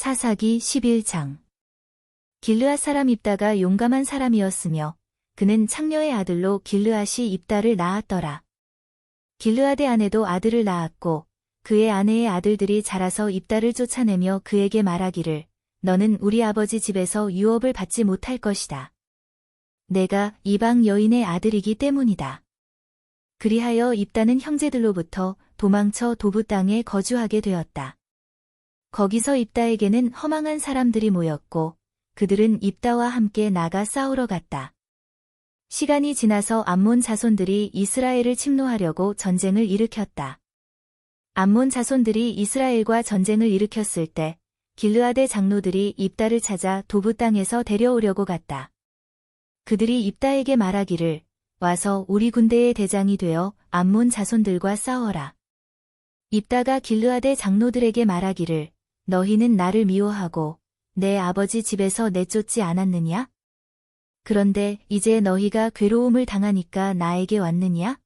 사사기 11장 길르앗 사람 입다가 용감한 사람이었으며 그는 창녀의 아들로 길르앗이 입다를 낳았더라. 길르앗의 아내도 아들을 낳았고 그의 아내의 아들들이 자라서 입다를 쫓아내며 그에게 말하기를 너는 우리 아버지 집에서 유업을 받지 못할 것이다. 내가 이방 여인의 아들이기 때문이다. 그리하여 입다는 형제들로부터 도망쳐 도부 땅에 거주하게 되었다. 거기서 입다에게는 허망한 사람들이 모였고 그들은 입다와 함께 나가 싸우러 갔다. 시간이 지나서 암몬 자손들이 이스라엘을 침노하려고 전쟁을 일으켰다. 암몬 자손들이 이스라엘과 전쟁을 일으켰을 때 길르아대 장로들이 입다를 찾아 도부 땅에서 데려오려고 갔다. 그들이 입다에게 말하기를 와서 우리 군대의 대장이 되어 암몬 자손들과 싸워라. 입다가 길르아대 장로들에게 말하기를 너희는 나를 미워하고 내 아버지 집에서 내쫓지 않았느냐? 그런데 이제 너희가 괴로움을 당하니까 나에게 왔느냐?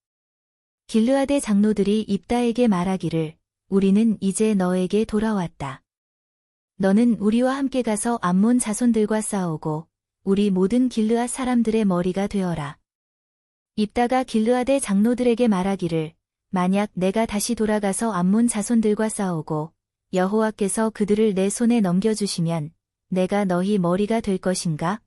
길르아대 장로들이 입다에게 말하기를 우리는 이제 너에게 돌아왔다. 너는 우리와 함께 가서 암몬 자손들과 싸우고 우리 모든 길르앗 사람들의 머리가 되어라. 입다가 길르아대 장로들에게 말하기를 만약 내가 다시 돌아가서 암몬 자손들과 싸우고 여호와께서 그들을 내 손에 넘겨주시면 내가 너희 머리가 될 것인가?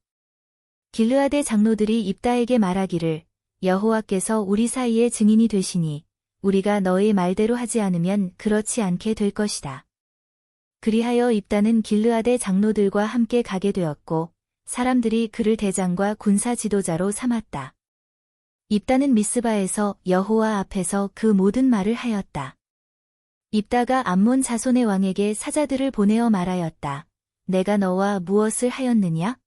길르아대 장로들이 입다에게 말하기를 여호와께서 우리 사이에 증인이 되시니 우리가 너의 말대로 하지 않으면 그렇지 않게 될 것이다. 그리하여 입다는 길르아대 장로들과 함께 가게 되었고 사람들이 그를 대장과 군사 지도자로 삼았다. 입다는 미스바에서 여호와 앞에서 그 모든 말을 하였다. 입다가 암몬 자손의 왕에게 사자들을 보내어 말하였다. 내가 너와 무엇을 하였느냐?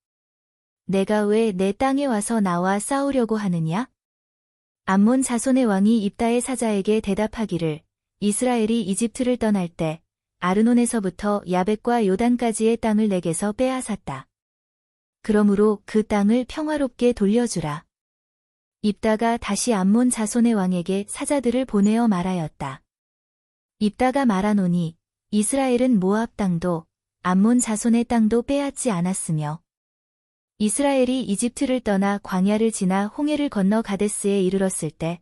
내가 왜 내 땅에 와서 나와 싸우려고 하느냐? 암몬 자손의 왕이 입다의 사자에게 대답하기를 이스라엘이 이집트를 떠날 때 아르논에서부터 야벳과 요단까지의 땅을 내게서 빼앗았다. 그러므로 그 땅을 평화롭게 돌려주라. 입다가 다시 암몬 자손의 왕에게 사자들을 보내어 말하였다. 입다가 말하노니 이스라엘은 모압 땅도 암몬 자손의 땅도 빼앗지 않았으며 이스라엘이 이집트를 떠나 광야를 지나 홍해를 건너 가데스에 이르렀을 때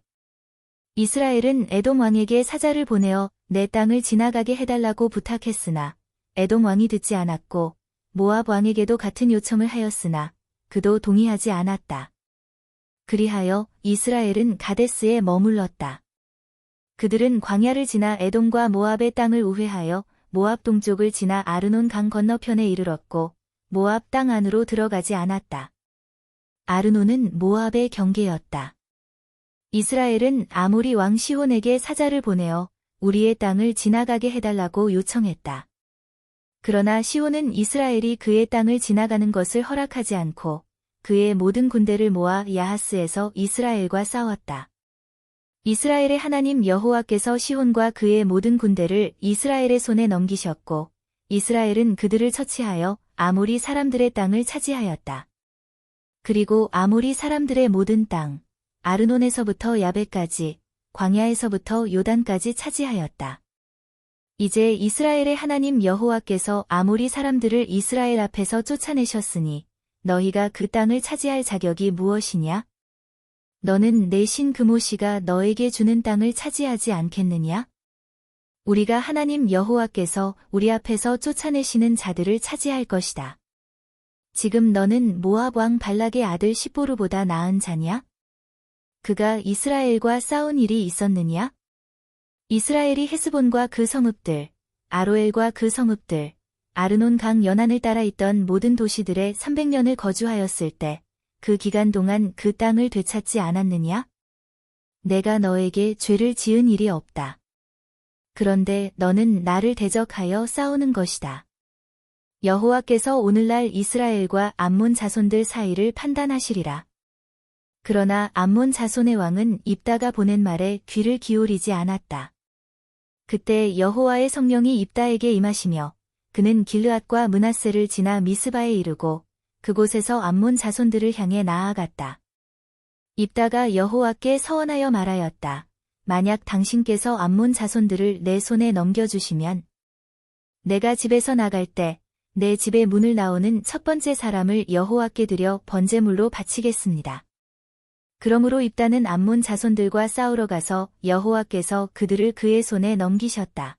이스라엘은 에돔 왕에게 사자를 보내어 내 땅을 지나가게 해달라고 부탁했으나 에돔 왕이 듣지 않았고 모압 왕에게도 같은 요청을 하였으나 그도 동의하지 않았다. 그리하여 이스라엘은 가데스에 머물렀다. 그들은 광야를 지나 에돔과 모압의 땅을 우회하여 모압 동쪽을 지나 아르논 강 건너편에 이르렀고 모압 땅 안으로 들어가지 않았다. 아르논은 모압의 경계였다. 이스라엘은 아모리 왕 시혼에게 사자를 보내어 우리의 땅을 지나가게 해달라고 요청했다. 그러나 시온은 이스라엘이 그의 땅을 지나가는 것을 허락하지 않고 그의 모든 군대를 모아 야하스에서 이스라엘과 싸웠다. 이스라엘의 하나님 여호와께서 시온과 그의 모든 군대를 이스라엘의 손에 넘기셨고 이스라엘은 그들을 처치하여 아모리 사람들의 땅을 차지하였다. 그리고 아모리 사람들의 모든 땅, 아르논에서부터 야베까지, 광야에서부터 요단까지 차지하였다. 이제 이스라엘의 하나님 여호와께서 아모리 사람들을 이스라엘 앞에서 쫓아내셨으니 너희가 그 땅을 차지할 자격이 무엇이냐? 너는 내 신 그모시가 너에게 주는 땅을 차지하지 않겠느냐? 우리가 하나님 여호와께서 우리 앞에서 쫓아내시는 자들을 차지할 것이다. 지금 너는 모압 왕 발락의 아들 시보르보다 나은 자냐? 그가 이스라엘과 싸운 일이 있었느냐? 이스라엘이 헤스본과 그 성읍들, 아로엘과 그 성읍들, 아르논 강 연안을 따라 있던 모든 도시들의 300년을 거주하였을 때 그 기간 동안 그 땅을 되찾지 않았느냐? 내가 너에게 죄를 지은 일이 없다. 그런데 너는 나를 대적하여 싸우는 것이다. 여호와께서 오늘날 이스라엘과 암몬 자손들 사이를 판단하시리라. 그러나 암몬 자손의 왕은 입다가 보낸 말에 귀를 기울이지 않았다. 그때 여호와의 성령이 입다에게 임하시며 그는 길르앗과 문하세를 지나 미스바에 이르고 그곳에서 암몬 자손들을 향해 나아갔다. 입다가 여호와께 서원하여 말하였다. 만약 당신께서 암몬 자손들을 내 손에 넘겨주시면 내가 집에서 나갈 때 내 집의 문을 나오는 첫 번째 사람을 여호와께 드려 번제물로 바치겠습니다. 그러므로 입다는 암몬 자손들과 싸우러 가서 여호와께서 그들을 그의 손에 넘기셨다.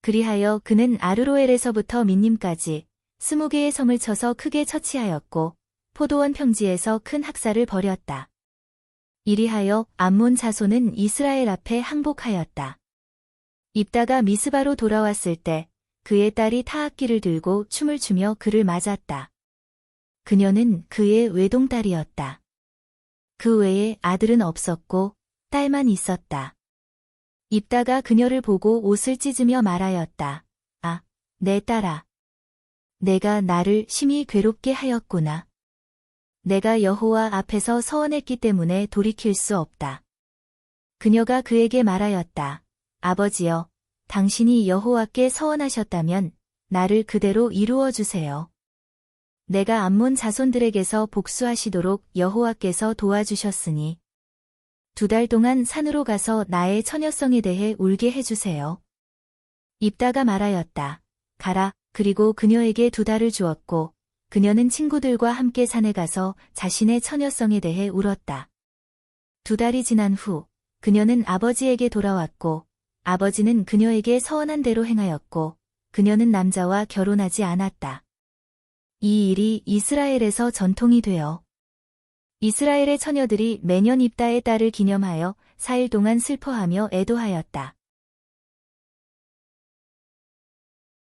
그리하여 그는 아르로엘에서부터 민님까지 스무 개의 성을 쳐서 크게 처치하였고 포도원 평지에서 큰 학살을 벌였다. 이리하여 암몬 자손은 이스라엘 앞에 항복하였다. 입다가 미스바로 돌아왔을 때 그의 딸이 타악기를 들고 춤을 추며 그를 맞았다. 그녀는 그의 외동딸이었다. 그 외에 아들은 없었고 딸만 있었다. 입다가 그녀를 보고 옷을 찢으며 말하였다. 아, 내 딸아. 내가 나를 심히 괴롭게 하였구나. 내가 여호와 앞에서 서원했기 때문에 돌이킬 수 없다. 그녀가 그에게 말하였다. 아버지여, 당신이 여호와께 서원하셨다면 나를 그대로 이루어 주세요. 내가 암몬 자손들에게서 복수하시도록 여호와께서 도와주셨으니 두 달 동안 산으로 가서 나의 처녀성에 대해 울게 해주세요. 입다가 말하였다. 가라. 그리고 그녀에게 두 달을 주었고 그녀는 친구들과 함께 산에 가서 자신의 처녀성에 대해 울었다. 두 달이 지난 후 그녀는 아버지에게 돌아왔고 아버지는 그녀에게 서원한 대로 행하였고 그녀는 남자와 결혼하지 않았다. 이 일이 이스라엘에서 전통이 되어 이스라엘의 처녀들이 매년 입다의 딸을 기념하여 4일 동안 슬퍼하며 애도하였다.